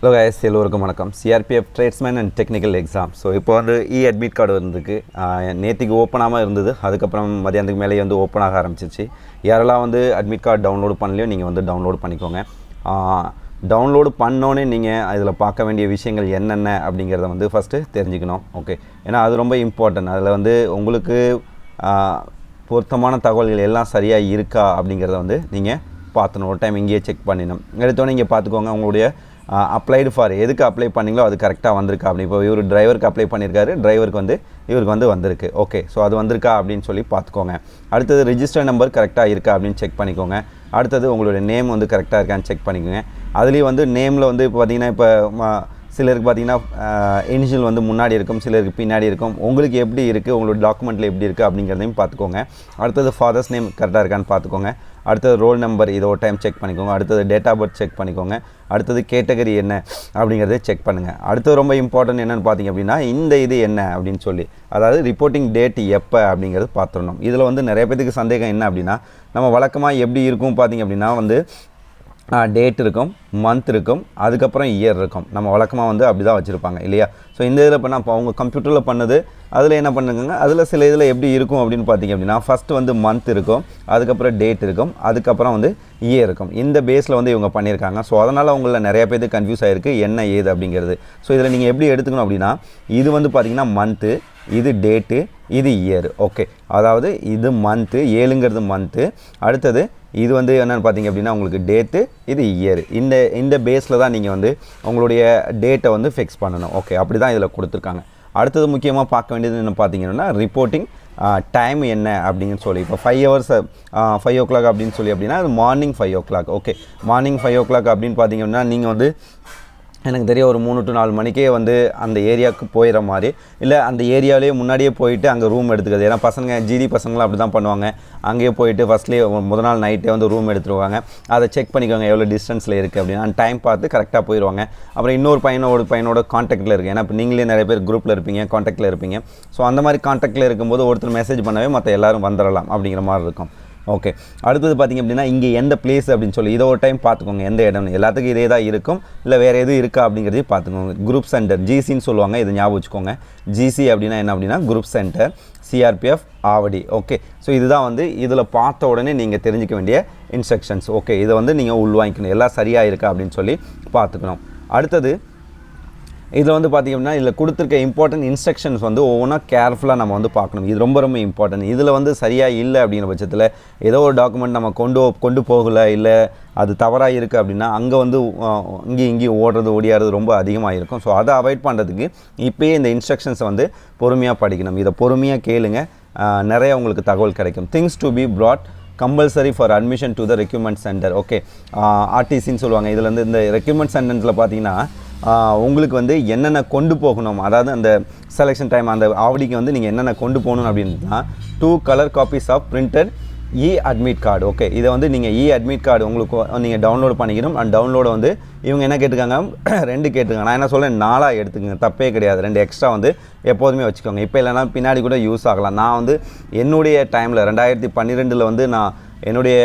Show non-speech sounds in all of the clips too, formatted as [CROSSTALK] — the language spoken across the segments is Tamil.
ஹலோ கைஸ் எல்லோருக்கும் வணக்கம். CRPF tradesman and technical exam so இப்போ வந்து இ அட்மிட் கார்டு வந்திருக்கு நேற்றுக்கு ஓப்பனாமல் இருந்தது. அதுக்கப்புறம் மதியானத்துக்கு மேலேயே வந்து ஓப்பன் ஆக ஆரம்பிச்சிச்சு. யாரெல்லாம் வந்து அட்மிட் கார்டு டவுன்லோடு பண்ணலையோ நீங்கள் வந்து டவுன்லோட் பண்ணிக்கோங்க. டவுன்லோடு பண்ணோன்னே நீங்கள் அதில் பார்க்க வேண்டிய விஷயங்கள் என்னென்ன அப்படிங்கிறத வந்து ஃபஸ்ட்டு தெரிஞ்சுக்கணும். ஓகே ஏன்னா அது ரொம்ப இம்பார்ட்டன்ட் அதில் வந்து உங்களுக்கு பொருத்தமான தகவல்கள் எல்லாம் சரியாக இருக்கா அப்படிங்கிறத வந்து நீங்கள் பார்த்தணும். ஒரு டைம் இங்கேயே செக் பண்ணிடணும். எடுத்தோன்னே இங்கே பார்த்துக்கோங்க. உங்களுடைய அப்ளைடு ஃபார் எதுக்கு அப்ளை பண்ணிங்களோ அது கரெக்டாக வந்திருக்கா அப்படி இப்போ இவர் டிரைவருக்கு அப்ளை பண்ணியிருக்காரு டிரைவருக்கு வந்து இவருக்கு வந்து வந்திருக்கு. ஓகே ஸோ அது வந்திருக்கா அப்படின்னு சொல்லி பார்த்துக்கோங்க. அடுத்தது ரிஜிஸ்டர் நம்பர் கரெக்டாக இருக்கா அப்படின்னு செக் பண்ணிக்கோங்க. அடுத்தது உங்களுடைய நேம் வந்து கரெக்டாக இருக்கான்னு செக் பண்ணிக்கோங்க. அதுலேயும் வந்து நேமில் வந்து இப்போ பார்த்தீங்கன்னா இப்போ சிலருக்கு பார்த்தீங்கன்னா இனிஷியல் வந்து முன்னாடி இருக்கும் சிலருக்கு பின்னாடி இருக்கும். உங்களுக்கு எப்படி இருக்குது உங்களோட டாக்குமெண்ட்டில் எப்படி இருக்குது அப்படிங்கிறதையும் பார்த்துக்கோங்க. அடுத்தது ஃபாதர்ஸ் நேம் கரெக்டாக இருக்கான்னு பார்த்துக்கோங்க. அடுத்தது ரோல் நம்பர் இதை ஒரு டைம் செக் பண்ணிக்கோங்க. அடுத்தது டேட் ஆஃப் பர்த் செக் பண்ணிக்கோங்க. அடுத்தது கேட்டகரி என்ன அப்படிங்கிறத செக் பண்ணுங்கள் அடுத்தது ரொம்ப இம்பார்ட்டன்ட் என்னென்னு பார்த்தீங்க அப்படின்னா இந்த இது என்ன அப்படின்னு சொல்லி. அதாவது ரிப்போர்ட்டிங் டேட் எப்போ அப்படிங்கிறது பார்த்துடணும். இதில் வந்து நிறைய பேத்துக்கு சந்தேகம் என்ன அப்படின்னா நம்ம வழக்கமாக எப்படி இருக்கும் பார்த்தீங்க அப்படின்னா வந்து டேட் இருக்கும் மந்த் இருக்கும் அதுக்கப்புறம் இயர் இருக்கும். நம்ம வழக்கமாக வந்து அப்படி தான் வச்சுருப்பாங்க இல்லையா? ஸோ இந்த இதில் பண்ணால் இப்போ அவங்க கம்ப்யூட்டரில் பண்ணது அதில் என்ன பண்ணுங்க அதில் சில இதில் எப்படி இருக்கும் அப்படின்னு பார்த்தீங்க அப்படின்னா ஃபஸ்ட்டு வந்து மந்த் இருக்கும் அதுக்கப்புறம் டேட் இருக்கும் அதுக்கப்புறம் வந்து இயர் இருக்கும். இந்த பேஸில் வந்து இவங்க பண்ணியிருக்காங்க. ஸோ அதனால் அவங்கள நிறைய பேருக்கு கன்ஃபியூஸ் ஆகிருக்கு என்ன ஏது அப்படிங்கிறது. ஸோ இதில் நீங்கள் எப்படி எடுத்துக்கணும் அப்படின்னா இது வந்து பார்த்தீங்கன்னா மந்த்து இது டேட்டு இது இயர் ஓகே அதாவது இது மந்த்து ஏழுங்கிறது மந்த்து அடுத்தது இது வந்து என்னென்னு பார்த்தீங்க அப்படின்னா உங்களுக்கு டேட்டு இது இயர் இந்த இந்த பேஸில் தான் நீங்கள் வந்து உங்களுடைய டேட்டை வந்து ஃபிக்ஸ் பண்ணணும். ஓகே அப்படி தான் இதில் கொடுத்துருக்காங்க. அடுத்தது முக்கியமாக பார்க்க வேண்டியது என்ன பார்த்தீங்கன்னா ரிப்போர்ட்டிங் டைம் என்ன அப்படின்னு சொல்லி. இப்போ five hours five o'clock அப்படின்னு சொல்லி அப்படின்னா அது morning five o'clock okay morning five o'clock அப்படின்னு பார்த்தீங்க அப்படின்னா நீங்கள் வந்து எனக்கு தெரிய ஒரு மூணு டு நாலு மணிக்கே வந்து அந்த ஏரியாவுக்கு போயிடுற மாதிரி. இல்லை அந்த ஏரியாவிலேயே முன்னாடியே போயிட்டு அங்கே ரூம் எடுத்துக்கிறது. ஏன்னா பசங்க ஜிடி பசங்களாம் அப்படி தான் பண்ணுவாங்க. அங்கேயே போயிட்டு ஃபஸ்ட்லேயே முத நாள் நைட்டே வந்து ரூம் எடுத்துருவாங்க. அதை செக் பண்ணிக்கோங்க எவ்வளோ டிஸ்டன்ஸில் இருக்குது அப்படின்னு. டைம் பார்த்து கரெக்டாக போயிடுவாங்க. அப்புறம் இன்னொரு பையனோட பையனோட காண்டாக்டில் இருக்குது ஏன்னா இப்போ நீங்களே நிறைய பேர் குரூப்பில் இருப்பீங்க காண்டாக்டில் இருப்பீங்க. ஸோ அந்த மாதிரி காண்டாக்டில் இருக்கும்போது ஒருத்தர் மெசேஜ் பண்ணவே மற்ற எல்லோரும் வந்துடலாம் அப்படிங்கிற மாதிரி இருக்கும். ஓகே அடுத்தது பார்த்தீங்க அப்படின்னா இங்கே எந்த பிளேஸ் அப்படின்னு சொல்லி இதை ஒரு டைம் பார்த்துக்கோங்க. எந்த இடம்னு. எல்லாத்துக்கும் இதே தான் இருக்கும். இல்லை வேறு எதுவும் இருக்கா அப்படிங்கிறதையும் பார்த்துக்கோங்க. குரூப் சென்டர் ஜிசின்னு சொல்லுவாங்க. இது ஞாபகம் வச்சுக்கோங்க. ஜிசி அப்படின்னா என்ன அப்படின்னா group centre CRPF Avadi. Okay so இதுதான் வந்து இதில் பார்த்த உடனே நீங்கள் தெரிஞ்சிக்க வேண்டிய இன்ஸ்ட்ரக்ஷன்ஸ் ஓகே இதை வந்து நீங்கள் உள்வாங்கிக்கணும். எல்லாம் சரியாக இருக்கா அப்படின்னு சொல்லி பார்த்துக்கணும். அடுத்தது இதில் வந்து பார்த்திங்க அப்படின்னா இதில் கொடுத்துருக்க இம்பார்ட்டன்ட் இன்ஸ்ட்ரக்ஷன்ஸ் வந்து ஒவ்வொன்றா கேர்ஃபுல்லாக நம்ம வந்து பார்க்கணும். இது ரொம்ப ரொம்ப இம்பார்ட்டன்ட் இதில் வந்து சரியாக இல்லை அப்படிங்கிற பட்சத்தில் ஏதோ ஒரு டாக்குமெண்ட் நம்ம கொண்டு கொண்டு போகலை இல்லை அது தவறாக இருக்குது அப்படின்னா அங்கே வந்து இங்கேயும் இங்கேயும் ஓடுறது ஓடியாடுறது ரொம்ப அதிகமாக இருக்கும். ஸோ அதை அவாய்ட் பண்ணுறதுக்கு இப்போயே இந்த இன்ஸ்ட்ரக்ஷன்ஸை வந்து பொறுமையாக படிக்கணும். இதை பொறுமையாக கேளுங்க. நிறைய உங்களுக்கு தகவல் கிடைக்கும். Things to be brought compulsory for admission to the recruitment centre okay ஆர்டிசின்னு சொல்லுவாங்க. இதில் வந்து இந்த ரெக்யூப்மெண்ட் சென்டர்ஸில் பார்த்தீங்கன்னா உங்களுக்கு வந்து என்னென்ன கொண்டு போகணும்? அதாவது அந்த செலெக்ஷன் டைம் அந்த ஆவடிக்கு வந்து நீங்கள் என்னென்ன கொண்டு போகணும் அப்படின்னா two colour copies of printed e admit card okay இதை வந்து நீங்கள் இ அட்மிட் கார்டு உங்களுக்கு நீங்கள் டவுன்லோட் பண்ணிக்கணும். அண்ட் டவுன்லோட வந்து இவங்க என்ன கேட்டுருக்காங்க? [COUGHS] ரெண்டு கேட்டுருக்காங்க. நான் என்ன சொல்கிறேன் நாலாக எடுத்துக்கங்க. தப்பே கிடையாது. ரெண்டு எக்ஸ்ட்ரா வந்து எப்போதுமே வச்சுக்கோங்க. இப்போ இல்லைனா பின்னாடி கூட யூஸ் ஆகலாம். நான் வந்து என்னுடைய டைமில் ரெண்டாயிரத்தி பன்னிரெண்டில் வந்து நான் என்னுடைய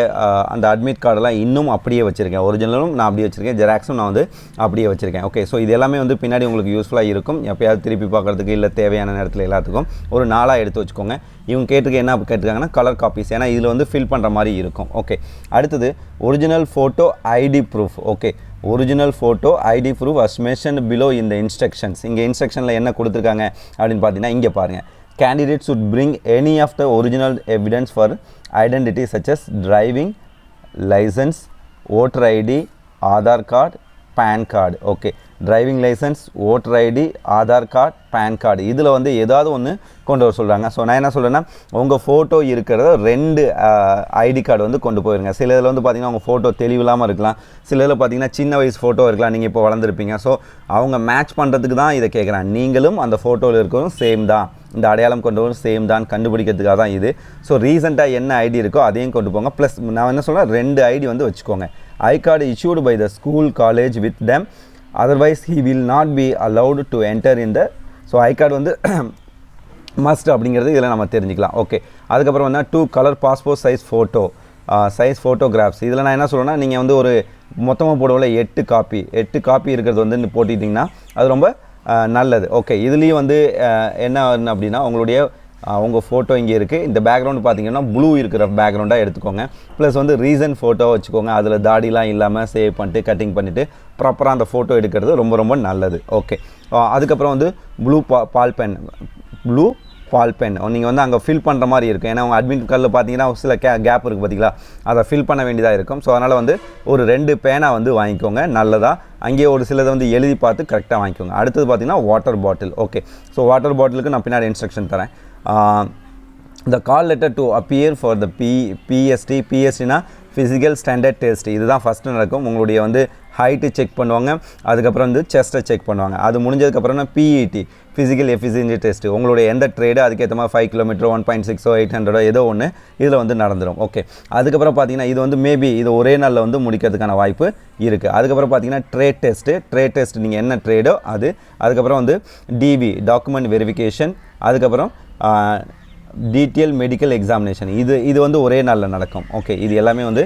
அந்த அட்மிட் கார்டெல்லாம் இன்னும் அப்படியே வச்சுருக்கேன். ஒரிஜினலும் நான் அப்படியே வச்சுருக்கேன். ஜெராக்ஸும் நான் வந்து அப்படியே வச்சுருக்கேன். ஓகே ஸோ இது எல்லாமே வந்து பின்னாடி உங்களுக்கு யூஸ்ஃபுல்லாக இருக்கும். எப்போயாவது திருப்பி பார்க்குறதுக்கு இல்லை தேவையான நேரத்தில் எல்லாத்துக்கும். ஒரு நாளாக எடுத்து வச்சுக்கோங்க. இவங்க கேட்டுக்க என்ன கேட்டிருக்காங்கன்னா கலர் காப்பீஸ் ஏன்னா இதில் வந்து ஃபில் பண்ணுற மாதிரி இருக்கும். ஓகே அடுத்தது original photo ID proof okay original photo ID proof as mentioned below இந்த இன்ஸ்ட்ரக்ஷன்ஸ் இங்கே இன்ஸ்ட்ரக்ஷனில் என்ன கொடுத்துருக்காங்க அப்படின்னு பார்த்தீங்கன்னா இங்கே பாருங்கள் candidate should bring any of the original evidence for identity such as driving license voter id Aadhaar card PAN card okay driving licence voter ID Aadhaar card PAN card இதில் வந்து ஏதாவது ஒன்று கொண்டு வர சொல்கிறாங்க ஸோ நான் என்ன சொல்கிறேன்னா உங்கள் ஃபோட்டோ இருக்கிறத ரெண்டு ஐடி கார்டு வந்து கொண்டு போயிருங்க. சில இதில் வந்து பார்த்திங்கன்னா உங்கள் ஃபோட்டோ தெளிவில்லாமல் இருக்கலாம். சில இதில் பார்த்தீங்கன்னா சின்ன வயசு ஃபோட்டோ இருக்கலாம். நீங்கள் இப்போ வளர்ந்துருப்பீங்க. ஸோ அவங்க மேட்ச் பண்ணுறதுக்கு தான் இதை கேட்குறாங்க நீங்களும் அந்த ஃபோட்டோவில் இருக்கிறதும் சேம் தான். இந்த அடையாளம் கொண்டு வரும் சேம் தான் கண்டுபிடிக்கிறதுக்காக தான் இது. ஸோ ரீசெண்டாக என்ன ஐடி இருக்கோ அதையும் கொண்டு போங்க. ப்ளஸ் நான் என்ன சொல்கிறேன் ரெண்டு ஐடி வந்து வச்சுக்கோங்க. I card issued by the school college with them. Otherwise he will not be allowed to enter in the so I card வந்து [CLEARS THROAT] மஸ்ட் அப்படிங்கிறது இதில் நம்ம தெரிஞ்சுக்கலாம். ஓகே அதுக்கப்புறம் வந்து two colour passport size photo size photographs இதில் நான் என்ன சொல்கிறேன்னா நீங்கள் வந்து ஒரு மொத்தமாக போடுவோம்ல எட்டு காப்பி எட்டு காப்பி இருக்கிறது வந்து போட்டுக்கிட்டிங்கன்னா அது ரொம்ப நல்லது. ஓகே இதுலேயும் வந்து என்ன அப்படின்னா உங்களுடைய உங்கள் ஃபோட்டோ இங்கே இருக்குது இந்த பேக்ரவுண்ட் பார்த்தீங்கன்னா ப்ளூ இருக்கிற பேக்ரவுண்டாக எடுத்துக்கோங்க. ப்ளஸ் வந்து ரீசன் ஃபோட்டோ வச்சுக்கோங்க. அதில் தாடிலாம் இல்லாமல் சேவ் பண்ணிட்டு கட்டிங் பண்ணிவிட்டு ப்ராப்பராக அந்த ஃபோட்டோ எடுக்கிறது ரொம்ப ரொம்ப நல்லது. ஓகே அதுக்கப்புறம் வந்து ப்ளூ பா ball pen blue ball pen நீங்கள் வந்து அங்கே ஃபில் பண்ணுற மாதிரி இருக்கும் ஏன்னா உங்கள் அட்மிட் கார்டில் பார்த்தீங்கன்னா ஒரு சில கே கேப் இருக்குது பார்த்தீங்களா அதை ஃபில் பண்ண வேண்டியதாக இருக்கும். ஸோ அதனால் வந்து ஒரு ரெண்டு பேனா வந்து வாங்கிக்கோங்க. நல்லதாக அங்கேயே ஒரு சிலதை வந்து எழுதி பார்த்து கரெக்டாக வாங்கிக்கோங்க. அடுத்தது பார்த்தீங்கன்னா water bottle okay so water பாட்டிலுக்கு நான் பின்னாடி இன்ஸ்ட்ரக்ஷன் தரேன். The call letter to appear for the B PST பிஎஸ்டினா ஃபிசிக்கல் ஸ்டாண்டர்ட் டெஸ்ட் இதுதான் ஃபஸ்ட்டு நடக்கும். உங்களுடைய வந்து ஹைட்டு செக் பண்ணுவாங்க. அதுக்கப்புறம் வந்து செஸ்ட்டை செக் பண்ணுவாங்க. அது முடிஞ்சதுக்கப்புறம் பிஇடி ஃபிசிக்கல் எஃபிசியன்சி டெஸ்ட் உங்களுடைய எந்த ட்ரேடு அதுக்கேற்ற மாதிரி ஃபைவ் கிலோமீட்டர் ஒன் பாயிண்ட் சிக்ஸோ எயிட் ஹண்ட்ரடோ ஏதோ ஒன்று இதில் வந்து நடந்துடும் ஓகே அதுக்கப்புறம் பார்த்தீங்கன்னா இது வந்து மேபி இது ஒரே நாளில் வந்து முடிக்கிறதுக்கான வாய்ப்பு இருக்குது அதுக்கப்புறம் பார்த்தீங்கன்னா ட்ரேட் டெஸ்ட்டு ட்ரேட் டெஸ்ட் நீங்கள் என்ன ட்ரேடோ அது. அதுக்கப்புறம் வந்து டிவி டாக்குமெண்ட் வெரிஃபிகேஷன் அதுக்கப்புறம் டீட்டெயில் மெடிக்கல் எக்ஸாமினேஷன் இது இது வந்து ஒரே நாளில் நடக்கும். ஓகே இது எல்லாமே வந்து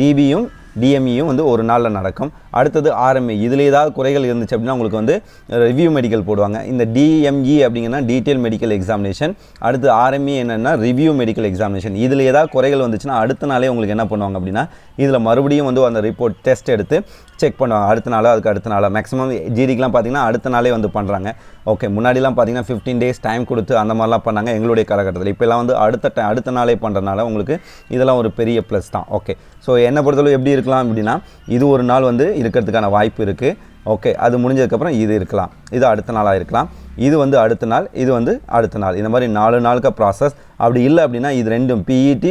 டிபியும் டிஎம்இயும் வந்து ஒரு நாளில் நடக்கும். அடுத்தது ஆர்எம்ஏ இதில் ஏதாவது குறைகள் இருந்துச்சு அப்படின்னா உங்களுக்கு வந்து ரிவ்யூ மெடிக்கல் போடுவாங்க. இந்த டிஎம்இ அப்படிங்கன்னா டீட்டெயில் மெடிக்கல் எக்ஸாமினேஷன் அடுத்து ஆர்எம்இ என்னென்னா ரிவ்யூ மெடிக்கல் எக்ஸாமினேஷன் இதில் ஏதாவது குறைகள் வந்துச்சுன்னா அடுத்த நாளே உங்களுக்கு என்ன பண்ணுவாங்க அப்படின்னா இதில் மறுபடியும் வந்து அந்த ரிப்போர்ட் டெஸ்ட் எடுத்து செக் பண்ணுவாங்க. அடுத்த நாளோ அதுக்கு அடுத்த நாளோ. மேக்ஸிமம் ஜிடிக்கெலாம் பார்த்தீங்கன்னா அடுத்த நாளே வந்து பண்ணுறாங்க ஓகே முன்னாடிலாம் பார்த்தீங்கன்னா ஃபிஃப்டீன் டேஸ் டைம் கொடுத்து அந்த மாதிரிலாம் பண்ணாங்க எங்களுடைய காலகட்டத்தில். இப்போலாம் வந்து அடுத்த டை அடுத்த நாளே பண்ணுறதுனால உங்களுக்கு இதெல்லாம் ஒரு பெரிய ப்ளஸ் தான். ஓகே ஸோ என்னை பொறுத்தளவு எப்படி இருக்கலாம் அப்படின்னா இது ஒரு நாள் வந்து இருக்கிறதுக்கான வாய்ப்பு இருக்குது ஓகே அது முடிஞ்சதுக்கப்புறம் இது இருக்கலாம். இது அடுத்த நாளாக இருக்கலாம். இது வந்து அடுத்த நாள் இது வந்து அடுத்த நாள். இந்த மாதிரி நாலு நாளுக்கு ப்ராசஸ் அப்படி இல்லை அப்படின்னா இது ரெண்டும் பிஇடி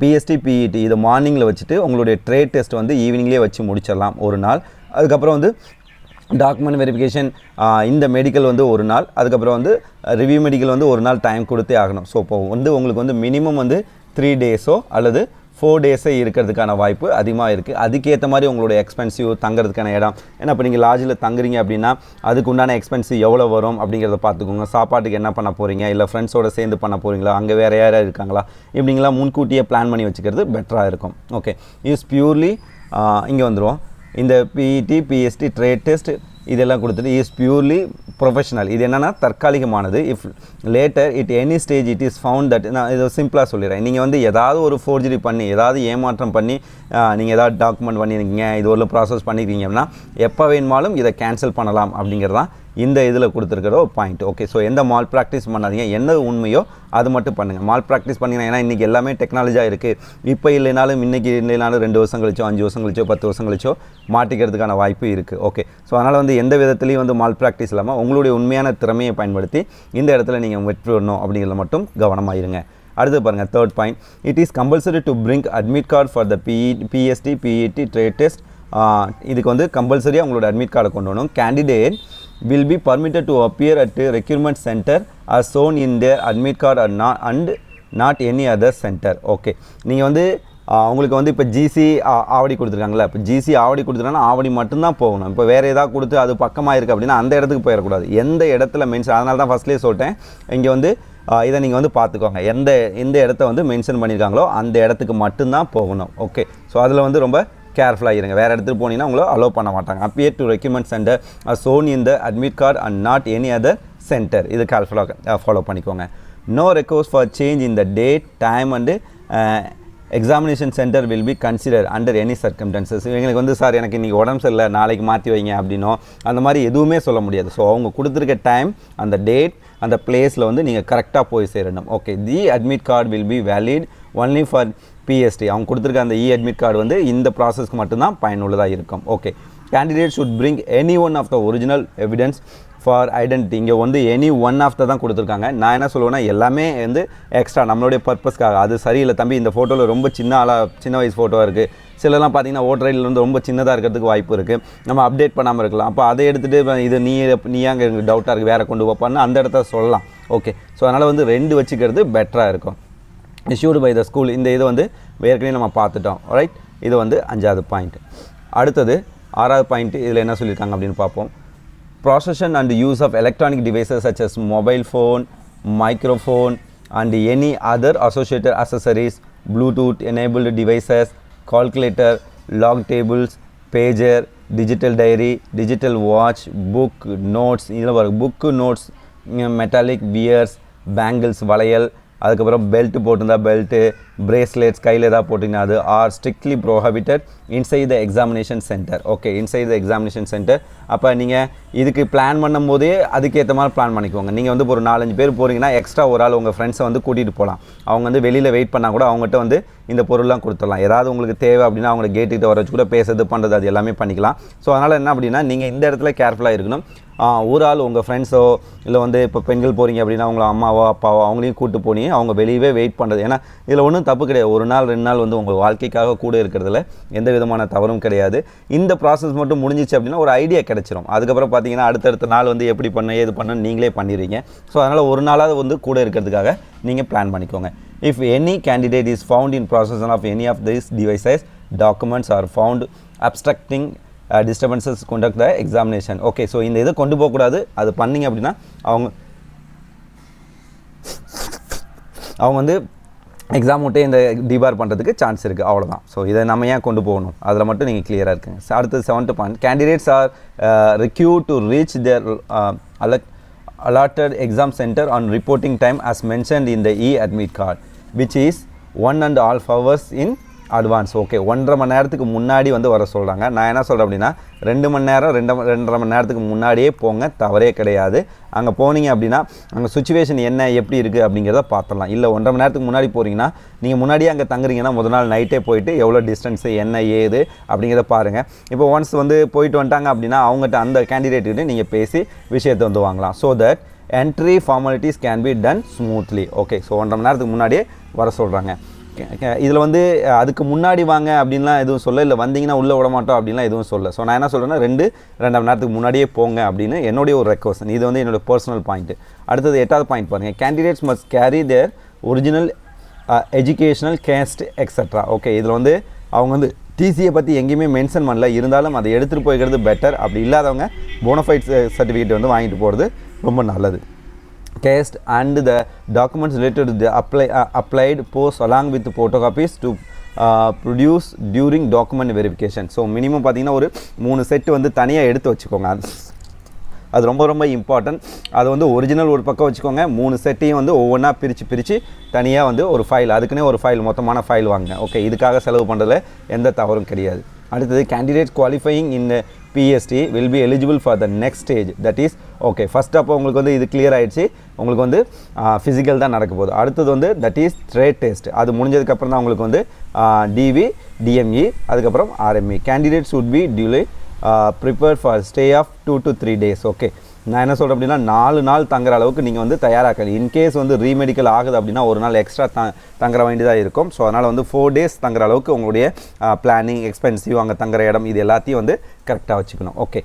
பிஎஸ்டி பிஇடி இது மார்னிங்கில் வச்சுட்டு உங்களுடைய ட்ரேட் டெஸ்ட் வந்து ஈவினிங்லேயே வச்சு முடிச்சிடலாம் ஒரு நாள். அதுக்கப்புறம் வந்து டாக்குமெண்ட் வெரிஃபிகேஷன் இந்த மெடிக்கல் வந்து ஒரு நாள் அதுக்கப்புறம் வந்து ரிவ்யூ மெடிக்கல் வந்து ஒரு நாள் டைம் கொடுத்தே ஆகணும். ஸோ இப்போ வந்து உங்களுக்கு வந்து மினிமம் வந்து த்ரீ டேஸோ அல்லது ஃபோர் டேஸே இருக்கிறதுக்கான வாய்ப்பு அதிகமாக இருக்குது அதுக்கேற்ற மாதிரி உங்களோட எக்ஸ்பென்சிவ் தங்குறதுக்கான இடம். ஏன்னா இப்போ நீங்கள் லாட்ஜில் தங்குறீங்க அப்படின்னா அதுக்கு உண்டான எக்ஸ்பென்சிவ் எவ்வளோ வரும் அப்படிங்கிறத பார்த்துக்கோங்க. சாப்பாட்டுக்கு என்ன பண்ண போகிறீங்க இல்லை ஃப்ரெண்ட்ஸோட சேர்ந்து பண்ண போகிறீங்களா அங்கே வேறு யாராவது இருக்காங்களா? இப்படிங்களா முன்கூட்டியே பிளான் பண்ணி வச்சுக்கிறது பெட்டராக இருக்கும். ஓகே இஸ் பியூர்லி இங்கே வந்துடுவோம் இந்த பிஇடி பிஎஸ்டி ட்ரேட் டெஸ்ட் இதெல்லாம் கொடுத்துட்டு இஸ் பியூர்லி ப்ரொஃபஷனல் இது என்னென்னா தற்காலிகமானது. If later it any stage it is found that நான் இதை சிம்பிளாக சொல்லிடுறேன். நீங்கள் வந்து ஏதாவது ஒரு ஃபோர்ஜரி பண்ணி ஏதாவது ஏமாற்றம் பண்ணி நீங்கள் ஏதாவது டாக்குமெண்ட் பண்ணியிருக்கீங்க இது ஒரு ப்ராசஸ் பண்ணியிருக்கீங்க அப்படின்னா எப்போ வேணுமாலும் இதை கேன்சல் பண்ணலாம் அப்படிங்கிறதான் இந்த இதில் கொடுத்துருக்கிற ஒரு பாயிண்ட் ஓகே ஸோ எந்த மால் ப்ராக்டிஸ் பண்ணாதீங்க. என்ன உண்மையோ அது மட்டும் பண்ணுங்கள் மால் ப்ராக்டிஸ் பண்ணிங்கன்னா ஏன்னா இன்றைக்கி எல்லாமே டெக்னாலஜியாக இருக்குது இப்போ இல்லைனாலும் இன்றைக்கி இல்லைனாலும் ரெண்டு வருஷம் கழிச்சோ அஞ்சு வருஷம் கழிச்சோ பத்து வருஷம் கழிச்சோ மாட்டிக்கிறதுக்கான வாய்ப்பு இருக்குது ஓகே ஸோ அதனால் வந்து எந்த விதத்துலையும் வந்து மால் ப்ராக்டிஸ் இல்லாமல் உங்களுடைய உண்மையான திறமையை பயன்படுத்தி இந்த இடத்துல நீங்கள் வெற்றி வரணும் அப்படிங்கிறத மட்டும் கவனமாக இருங்க. அடுத்து பாருங்கள் third point it is compulsory to bring admit card for the PE PST PET trade test இதுக்கு வந்து கம்பல்சரியாக உங்களோட அட்மிட் கார்டை கொண்டு வரணும். Candidate will be permitted to appear at a recruitment center as shown in their admit card or not and not any other center. Okay நீங்கள் வந்து உங்களுக்கு வந்து இப்போ ஜிசி ஆவடி கொடுத்துருக்காங்களா இப்போ ஜிசி ஆவடி கொடுத்துருக்காங்கன்னா ஆவடி மட்டும்தான் போகணும். இப்போ வேறு ஏதாவது கொடுத்து அது பக்கமாக இருக்குது அப்படின்னா அந்த இடத்துக்கு போயிடக்கூடாது. எந்த இடத்துல மென்ஷன் அதனால தான் ஃபஸ்ட்லேயே சொல்லிட்டேன். இங்கே வந்து இதை நீங்கள் வந்து பார்த்துக்கோங்க. எந்த எந்த இடத்த வந்து மென்ஷன் பண்ணியிருக்காங்களோ அந்த இடத்துக்கு மட்டும்தான் போகணும். ஓகே ஸோ அதில் வந்து ரொம்ப கேர்ஃபுல்லாக இருங்க. வேறு இடத்துக்கு போனீங்கன்னா உங்களை அலோவ் பண்ண மாட்டாங்க. Appear to recruitment centre shown in the admit card and not any other centre இது கேர்ஃபுல்லாக ஃபாலோ பண்ணிக்கோங்க. No request for change in the date time and examination centre will be consider under any circumstances இவங்களுக்கு வந்து சார் எனக்கு இன்றைக்கி உடம்பு சரியில்லை நாளைக்கு மாற்றி வைங்க அப்படின்னோ அந்த மாதிரி எதுவுமே சொல்ல முடியாது. ஸோ அவங்க கொடுத்துருக்க டைம் அந்த டேட் அந்த பிளேஸில் வந்து நீங்கள் கரெக்டாக போய் சேரணும். Okay the admit card will be valid only for PST அவங்க கொடுத்துருக்க அந்த இ அட்மிட் கார்டு வந்து இந்த ப்ராசஸ்க்கு மட்டும்தான் பயனுள்ளதாக இருக்கும். Okay candidate should bring any one of the original evidence for identity இங்கே வந்து எனி ஒன் ஆஃப் த தான் கொடுத்துருக்காங்க. நான் என்ன சொல்லுவேன்னா எல்லாமே வந்து எக்ஸ்ட்ரா நம்மளுடைய பர்பஸ்க்காக அது சரியில்லை தம்பி இந்த ஃபோட்டோவில் ரொம்ப சின்ன ஆளாக சின்ன வயசு ஃபோட்டோ இருக்குது சிலலாம் பார்த்தீங்கன்னா ஓட்டர் ஐடியில் வந்து ரொம்ப சின்னதாக இருக்கிறதுக்கு வாய்ப்பு இருக்குது நம்ம அப்டேட் பண்ணாமல் இருக்கலாம். அப்போ அதை எடுத்துகிட்டு இது நீ நீ அங்கே எனக்கு டவுட்டாக இருக்குது வேறு கொண்டு வைப்பான்னு அந்த இடத்த சொல்லலாம். ஓகே ஸோ அதனால் வந்து ரெண்டு வச்சுக்கிறது பெட்டராக இருக்கும். இஷ்யூடு பை த ஸ்கூல் இந்த இது வந்து ஏற்கனவே நம்ம பார்த்துட்டோம். ரைட் இது வந்து அஞ்சாவது பாயிண்ட் அடுத்தது ஆறாவது பாயிண்ட் இதில் என்ன சொல்லியிருக்காங்க அப்படின்னு பார்ப்போம். Possession and use of electronic devices such mobile phone microphone microphone any other other associated Bluetooth Bluetooth devices calculator log tables pager digital diary digital watch book notes இதில் book notes metallic wears bangles வளையல் அதுக்கப்புறம் பெல்ட் போட்டிருந்தா பெல்ட்டு பிரேஸ்லெட்ஸ் கையில் ஏதாவது போட்டிங்கன்னா அது are strictly prohibited inside the examination centre okay inside the examination centre அப்போ நீங்கள் இதுக்கு பிளான் பண்ணும்போதே அதுக்கேற்ற மாதிரி பிளான் பண்ணிக்கோங்க. நீங்கள் வந்து ஒரு நாலஞ்சு பேர் போகிறீங்கன்னா எக்ஸ்ட்ரா ஒரு ஆள் உங்கள் ஃப்ரெண்ட்ஸை வந்து கூட்டிகிட்டு போகலாம் அவங்க வந்து வெளியில் வெயிட் பண்ணால் கூட அவங்ககிட்ட வந்து இந்த பொருள்லாம் கொடுத்துடலாம். ஏதாவது உங்களுக்கு தேவை அப்படின்னா அவங்களை கேட்டுக்கிட்ட வர வச்சு கூட பேசுறது பண்ணுறது அது எல்லாமே பண்ணிக்கலாம். ஸோ அதனால் என்ன அப்படின்னா நீங்கள் இந்த இடத்துல கேர்ஃபுல்லாக இருக்கணும். ஒரு ஆள் உங்கள் ஃப்ரெண்ட்ஸோ இல்லை வந்து இப்போ பெண்கள் போகிறீங்க அப்படின்னா அவங்கள அம்மாவோ அப்பாவோ அவங்களையும் கூப்பிட்டு போனி அவங்க வெளியவே வெயிட் பண்ணுறது ஏன்னா இதில் ஒன்றும் தப்பு கிடையாது. ஒரு நாள் ரெண்டு நாள் வந்து உங்கள் வாழ்க்கைக்காக கூட இருக்கிறதுல எந்த விதமான தவறும் கிடையாது. இந்த ப்ராசஸ் மட்டும் முடிஞ்சிச்சு அப்படின்னா ஒரு ஐடியா கிடச்சிரும். அதுக்கப்புறம் பார்த்தீங்கன்னா அடுத்தடுத்த நாள் வந்து எப்படி பண்ண ஏது பண்ண நீங்களே பண்ணிடுவீங்க. ஸோ அதனால் ஒரு நாளாவது வந்து கூட இருக்கிறதுக்காக நீங்கள் பிளான் பண்ணிக்கோங்க. If any candidate is found in process of any of this devices documents or found obstructing disturbances conduct the examination okay so இந்த இதை கொண்டு போகக்கூடாது. அது பண்ணிங்க அப்படின்னா அவங்க அவங்க வந்து எக்ஸாம் விட்டு இந்த டிபார் பண்ணுறதுக்கு சான்ஸ் இருக்குது அவ்வளோதான் ஸோ இதை நம்ம ஏன் கொண்டு போகணும்? அதில் மட்டும் நீங்கள் கிளியராக இருக்குங்க So, அடுத்து seventh point candidates are required to reach their அலக் allotted exam center on reporting time as mentioned in the e-admit card which is one and a half hours in advance okay ஒன்றரை மணி நேரத்துக்கு முன்னாடி வந்து வர சொல்கிறாங்க நான் என்ன சொல்கிறேன் அப்படின்னா ரெண்டு மணி நேரம் ரெண்டு ரெண்டரை மணி நேரத்துக்கு முன்னாடியே போங்க தவறே கிடையாது. அங்கே போனீங்க அப்படின்னா அங்கே சுச்சுவேஷன் என்ன எப்படி இருக்குது அப்படிங்கிறத பார்த்துடலாம் இல்லை ஒன்றரை மணி நேரத்துக்கு முன்னாடி போகிறீங்கன்னா நீங்கள் முன்னாடியே அங்கே தங்குறீங்கன்னா முதல் நாள் நைட்டே போயிட்டு எவ்வளோ டிஸ்டன்ஸு என்ன ஏது அப்படிங்கிறத பாருங்கள் இப்போ ஒன்ஸ் வந்து போயிட்டு வந்துட்டாங்க அப்படின்னா அவங்ககிட்ட அந்த கேண்டிடேட்டுக்கிட்ட நீங்கள் பேசி விஷயத்தை வந்து வாங்கலாம். So that entry formalities can be done smoothly okay so ஒன்றரை மணி நேரத்துக்கு முன்னாடியே வர சொல்கிறாங்க இதில் வந்து அதுக்கு முன்னாடி வாங்க அப்படின்லாம் எதுவும் சொல்ல இல்லை வந்தீங்கன்னா உள்ளே விட மாட்டோம் அப்படின்லாம் எதுவும் சொல்ல. ஸோ நான் என்ன சொல்கிறேன்னா ரெண்டு ரெண்டாம் நேரத்துக்கு முன்னாடியே போங்க அப்படின்னு என்னுடைய ஒரு ரெக்வஸ்ட் இது வந்து என்னோட பர்சனல் பாயிண்ட்டு அடுத்தது எட்டாவது பாயிண்ட் பாருங்கள் candidates must carry their original educational caste extra okay இதில் வந்து அவங்க வந்து டிசியை பற்றி எங்கேயுமே மென்ஷன் பண்ணல. இருந்தாலும் அதை எடுத்துகிட்டு போய்க்கிறது பெட்டர் அப்படி இல்லாதவங்க போனஃபைட் சர்டிஃபிகேட் வந்து வாங்கிட்டு போகிறது ரொம்ப நல்லது. Caste and the documents related to the apply, uh, applied post along with photocopies to uh, document verification so minimum பார்த்தீங்கன்னா ஒரு மூணு செட்டு வந்து தனியாக எடுத்து வச்சுக்கோங்க. அது அது ரொம்ப ரொம்ப இம்பார்ட்டன்ட் அது வந்து ஒரிஜினல் ஒரு பக்கம் வச்சுக்கோங்க. மூணு செட்டையும் வந்து ஒவ்வொன்றா பிரித்து பிரித்து தனியாக வந்து ஒரு ஃபைல் அதுக்குன்னே ஒரு ஃபைல் மொத்தமான ஃபைல் வாங்க ஓகே இதுக்காக செலவு பண்ணுறதுல எந்த தவறும் கிடையாது. அடுத்தது candidate qualifying in PST will be eligible for the next stage that is okay first அப்போ உங்களுக்கு வந்து இது கிளியர் ஆகிடுச்சு உங்களுக்கு வந்து ஃபிசிக்கல் தான் நடக்க போகுது. அடுத்தது வந்து தட் இஸ் ட்ரேட் டெஸ்ட் அது முடிஞ்சதுக்கப்புறம் தான் உங்களுக்கு வந்து டிவி டிஎம்இ அதுக்கப்புறம் RME candidates would be duly prepare for stay of two to three days okay நான் என்ன சொல்கிறேன் அப்படின்னா நாலு நாள் தங்குற அளவுக்கு நீங்கள் வந்து தயாராக்கணும். இன்கேஸ் வந்து ரீமெடிக்கல் ஆகுது அப்படின்னா ஒரு நாள் எக்ஸ்ட்ரா த தங்குற வேண்டியதாக இருக்கும். ஸோ அதனால் வந்து ஃபோர் டேஸ் தங்குற அளவுக்கு உங்களுடைய பிளானிங் எக்ஸ்பென்சிவ் அங்கே தங்குற இடம் இது எல்லாத்தையும் வந்து கரெக்டாக வச்சுக்கணும். ஓகே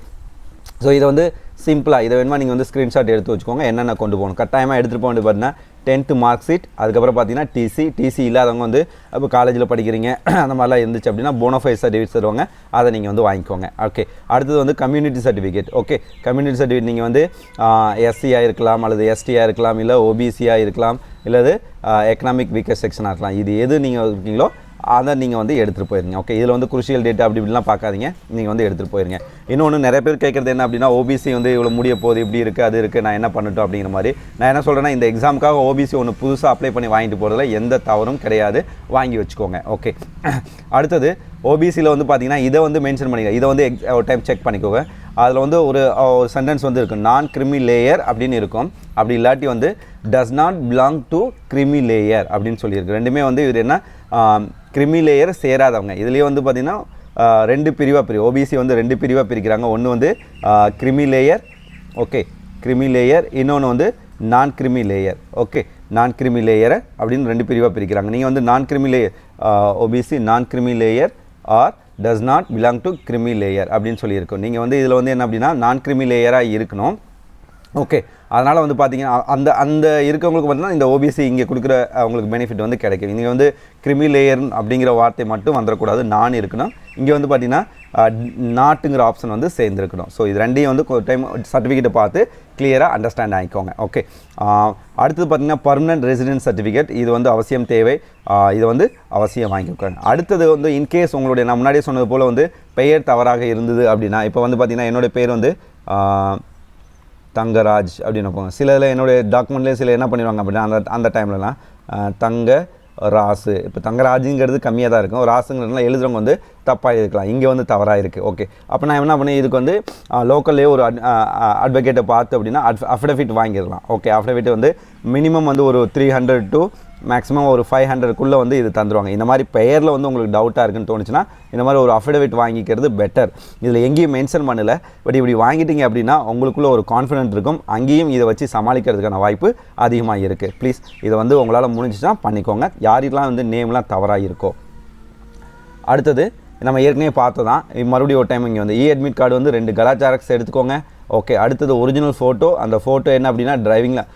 ஸோ இதை வந்து சிம்பிளாக இதை வேணுமா நீங்கள் வந்து ஸ்க்ரீன்ஷாட் எடுத்து வச்சுக்கோங்க. என்னென்ன கொண்டு போகணும்? கட்டாயமாக எடுத்துகிட்டு போக வேண்டிய பார்த்தீங்கன்னா டென்த்து மார்க் ஷீட் அதுக்கப்புறம் பார்த்தீங்கன்னா டிசி டிசி இல்லாதவங்க வந்து இப்போ காலேஜில் படிக்கிறீங்க [CLEARS THROAT] அந்த மாதிரிலாம் இருந்துச்சு அப்படின்னா போனோஃபை சர்டிஃபிகேட் தருவாங்க. அதை நீங்கள் வந்து வாங்கிக்கோங்க. ஓகே அடுத்தது வந்து community certificate okay community certificate நீங்கள் வந்து எஸ்சியாக இருக்கலாம் அல்லது எஸ்டியாக இருக்கலாம் இல்லை ஓபிசியாக இருக்கலாம் இல்லது எக்கனாமிக் வீக்கர் செக்ஷனாக இருக்கலாம். இது எது நீங்கள் இருக்கீங்களோ அதை நீங்கள் வந்து எடுத்துகிட்டு போயிருங்க. ஓகே இதில் வந்து குருஷியல் டேட் அப்படி இப்படிலாம் பார்க்காதீங்க. நீங்கள் வந்து எடுத்துகிட்டு போயிருங்க. இன்னொன்று நிறைய பேர் கேட்குறது என்ன அப்படின்னா ஓபிசி வந்து இவ்வளோ முடிய போகுது இப்படி இருக்குது அது இருக்குது நான் என்ன பண்ணட்டும் அப்படிங்கிற மாதிரி. நான் என்ன சொல்கிறேன்னா இந்த எக்ஸாமுக்காக ஓபிசி ஒன்று புதுசாக அப்ளை பண்ணி வாங்கிட்டு போகிறதுல எந்த தவறும் கிடையாது. வாங்கி வச்சுக்கோங்க. ஓகே அடுத்தது ஓபிசியில் வந்து பார்த்தீங்கன்னா இதை வந்து மென்ஷன் பண்ணிக்க இதை வந்து எக்ஸ் ஒரு டைம் செக் பண்ணிக்கோங்க. அதில் வந்து ஒரு ஒரு சென்டென்ஸ் வந்து இருக்கும் நான் கிரிமி லேயர் அப்படின்னு இருக்கும். அப்படி இல்லாட்டி வந்து does not belong to creamy layer அப்படின்னு சொல்லியிருக்கு. ரெண்டுமே வந்து இது என்ன கிரிமி லேயர் சேராதவங்க. இதுலேயே வந்து பார்த்திங்கன்னா ரெண்டு பிரிவாக பிரி ஓபிசி வந்து ரெண்டு பிரிவாக பிரிக்கிறாங்க. ஒன்று வந்து creamy layer okay creamy layer இன்னொன்று வந்து நான் கிரிமி லேயர் ஓகே நான் கிரிமி லேயரை அப்படின்னு ரெண்டு பிரிவாக பிரிக்கிறாங்க. நீங்கள் வந்து நான் creamy layer OBC non creamy layer or does not belong to creamy layer அப்படின்னு சொல்லியிருக்கோம். நீங்கள் வந்து இதில் வந்து என்ன அப்படின்னா நான் கிரிமி லேயராக இருக்கணும். ஓகே அதனால் வந்து பார்த்தீங்கன்னா அந்த அந்த இருக்கவங்களுக்கு பார்த்தீங்கன்னா இந்த ஓபிசி இங்கே கொடுக்குற அவங்களுக்கு பெனிஃபிட் வந்து கிடைக்கும் இங்கே வந்து கிரிமி லேயர் அப்படிங்கிற வார்த்தை மட்டும் வந்துடக்கூடாது நான் இருக்கணும். இங்கே வந்து பார்த்தீங்கன்னா நாட்டுங்கிற ஆப்ஷன் வந்து சேர்ந்துருக்கணும். ஸோ இது ரெண்டையும் வந்து ஒரு டைம் சர்டிஃபிகேட்டை பார்த்து கிளியராக அண்டர்ஸ்டாண்ட் ஆகிக்கோங்க ஓகே அடுத்தது பார்த்தீங்கன்னா பர்மனன்ட் ரெசிடென்ஸ் சர்டிஃபிகேட் இது வந்து அவசியம் தேவை. இது வந்து அவசியம் வாங்கிக்கோங்க. அடுத்தது வந்து இன்கேஸ் உங்களுடைய நான் முன்னாடியே சொன்னது போல் வந்து பெயர் தவறாக இருந்தது அப்படின்னா இப்போ வந்து பார்த்திங்கன்னா என்னுடைய பேர் வந்து தங்கராஜ் அப்படின்னு வைப்பாங்க சில இதில் என்னுடைய டாக்குமெண்ட்லேயே சில என்ன பண்ணிடுவாங்க அப்படின்னா அந்த அந்த டைம்லலாம் தங்க ராசு. இப்போ தங்கராஜுங்கிறது கம்மியாக தான் இருக்கும். ராசுங்கிறதுனால எழுதுறவங்க வந்து தப்பாக இருக்கலாம். இங்கே வந்து தவறாக இருக்குது ஓகே அப்போ நான் என்ன பண்ணேன்? இதுக்கு வந்து லோக்கல்லே ஒரு அட்வொகேட்டை பார்த்து அப்படின்னா அஃபிடவிட் வாங்கிடலாம். ஓகே அஃபிடவிட் வந்து மினிமம் வந்து ஒரு த்ரீ ஹண்ட்ரட் டு மேக்ஸிமம் ஒரு ஃபைவ் ஹண்ட்ரட்குள்ளே வந்து இது தந்துருவாங்க. இந்த மாதிரி பெயரில் வந்து உங்களுக்கு டவுட்டாக இருக்குன்னு தோணுச்சுன்னா இந்த மாதிரி ஒரு அஃபிடவிட் வாங்கிக்கிறது பெட்டர் இதில் எங்கேயும் மென்ஷன் பண்ணல. பட் இப்படி வாங்கிட்டீங்க அப்படின்னா உங்களுக்குள்ளே ஒரு கான்ஃபிடென்ட் இருக்கும். அங்கேயும் இதை வச்சு சமாளிக்கிறதுக்கான வாய்ப்பு அதிகமாக இருக்குது ப்ளீஸ் இதை வந்து உங்களால் முடிஞ்சுச்சுன்னா பண்ணிக்கோங்க. யாரெல்லாம் வந்து நேம்லாம் தவறாக இருக்கோ. அடுத்தது நம்ம ஏற்கனவே பார்த்ததான் மறுபடியும் ஒரு டைம் இங்கே வந்து இ அட்மிட் கார்டு வந்து ரெண்டு கலாச்சாரக்ஸ் எடுத்துக்கோங்க. ஓகே அடுத்தது ஒரிஜினல் ஃபோட்டோ அந்த ஃபோட்டோ என்ன அப்படின்னா டிரைவிங்கில்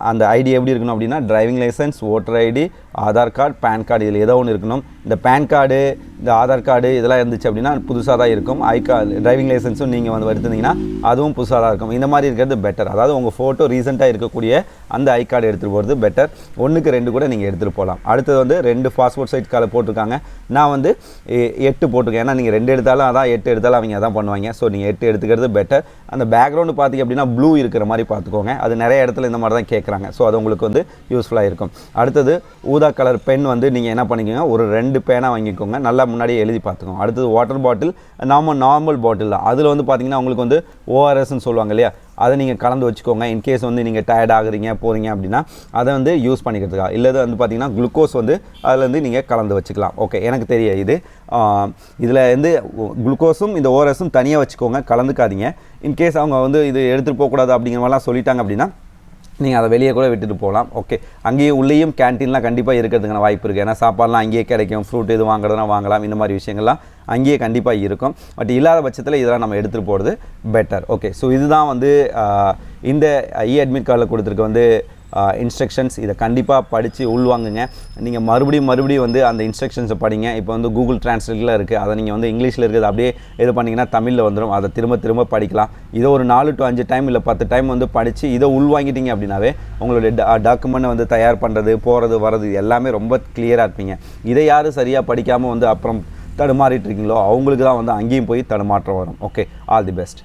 அந்த ஐடி எப்படி இருக்கணும் அப்படின்னா driving licence voter ID Aadhaar card PAN card இதில் ஏதோ ஒன்று இருக்கணும். இந்த பேன் கார்டு இந்த ஆதார் கார்டு இதெல்லாம் இருந்துச்சு அப்படின்னா புதுசாக தான் இருக்கும். ஐ கார்டு டிரைவிங் லைசன்ஸும் நீங்கள் வந்து எடுத்திருந்தீங்கன்னா அதுவும் புதுசாக தான் இருக்கும். இந்த மாதிரி இருக்கிறது பெட்டர் அதாவது உங்கள் ஃபோட்டோ ரீசெண்டாக இருக்கக்கூடிய அந்த ஐ கார்டு எடுத்துகிட்டு போகிறது பெட்டர் ஒன்றுக்கு ரெண்டு கூட நீங்கள் எடுத்துகிட்டு போகலாம் அடுத்தது வந்து ரெண்டு பாஸ்போர்ட் சைட் கார்டு போட்டிருக்காங்க. நான் வந்து எ- எட்டு போட்டிருக்கேன். ஏன்னா நீங்கள் ரெண்டு எடுத்தாலும் அதான் எட்டு எடுத்தாலும் அவங்க அதான் பண்ணுவாங்க. ஸோ நீங்கள் எட்டு எடுத்துக்கிறது பெட்டர் அந்த பேக்ரவுண்டு பார்த்தீங்க அப்படின்னா ப்ளூ இருக்கிற மாதிரி பார்த்துக்கோங்க அது நிறைய இடத்துல இந்த மாதிரி தான் கேட்குறாங்க ஸோ அது உங்களுக்கு வந்து யூஸ்ஃபுல்லாக இருக்கும். அடுத்தது ஊதா கலர் பென் வந்து நீங்கள் என்ன பண்ணிக்கோங்க? ஒரு ரெண்டு பேனா வாங்கிக்கோங்க. நல்லா முன்னாடியே எழுதி பார்த்துக்கோங்க. அடுத்தது வாட்டர் பாட்டில் நாம நார்மல் பாட்டில் தான். அதில் வந்து பார்த்திங்கன்னா உங்களுக்கு வந்து ஓஆர்எஸ்ன்னு சொல்லுவாங்க இல்லையா? அதை நீங்கள் கலந்து வச்சுக்கோங்க. இன்கேஸ் வந்து நீங்கள் டயர்ட் ஆகுறீங்க போகிறீங்க அப்படின்னா அதை வந்து யூஸ் பண்ணிக்கிறதுக்காக. இல்லது வந்து பார்த்தீங்கன்னா குளுக்கோஸ் வந்து அதில் வந்து நீங்கள் கலந்து வச்சுக்கலாம். ஓகே எனக்கு தெரிய இது. இதில் வந்து குளுக்கோஸும் இந்த ஓஆர்எஸும் தனியாக வச்சுக்கோங்க. கலந்துக்காதீங்க. இன்கேஸ் அவங்க வந்து இது எடுத்துகிட்டு போகக்கூடாது அப்படிங்கிற மாதிரிலாம் சொல்லிட்டாங்க அப்படின்னா நீங்கள் அதை வெளியே கூட விட்டுட்டு போகலாம். ஓகே அங்கேயும் உள்ளேயும் கேன்டீன்லாம் கண்டிப்பாக இருக்கிறதுக்கான வாய்ப்பு இருக்குது ஏன்னா சாப்பாடுலாம் அங்கேயே கிடைக்கும். ஃப்ரூட் எது வாங்குறதுனா வாங்கலாம். இந்த மாதிரி விஷயங்கள்லாம் அங்கேயே கண்டிப்பாக இருக்கும். பட் இல்லாத பட்சத்தில் இதெல்லாம் நம்ம எடுத்துகிட்டு போகிறது பெட்டர் ஓகே ஸோ இதுதான் வந்து இந்த இ அட்மிட் கார்டில் கொடுத்துருக்க வந்து இன்ஸ்ட்ரக்ஷன்ஸ் இதை கண்டிப்பாக படித்து உள்வாங்குங்க. நீங்கள் மறுபடியும் மறுபடியும் வந்து அந்த இன்ஸ்ட்ரக்ஷன்ஸை படிங்க. இப்போ வந்து கூகுள் டிரான்ஸ்லேட்டில் இருக்குது அதை நீங்கள் வந்து இங்கிலீஷில் இருக்கிறது அப்படியே இது பண்ணிங்கன்னா தமிழில் வந்துடும் அதை திரும்ப திரும்ப படிக்கலாம். இதை ஒரு நாலு டு அஞ்சு டைம் இல்லை பத்து டைம் வந்து படித்து இதை உள்வாங்கிட்டீங்க அப்படின்னாவே உங்களுடைய டாக்குமெண்ட் வந்து தயார் பண்ணுறது போகிறது வர்றது எல்லாமே ரொம்ப கிளியராக இருப்பீங்க. இதை யாரும் சரியாக படிக்காமல் வந்து அப்புறம் தடுமாறிட்டு இருக்கீங்களோ அவங்களுக்கு தான் வந்து அங்கேயும் போய் தடுமாற்றம் வரும். Okay all the best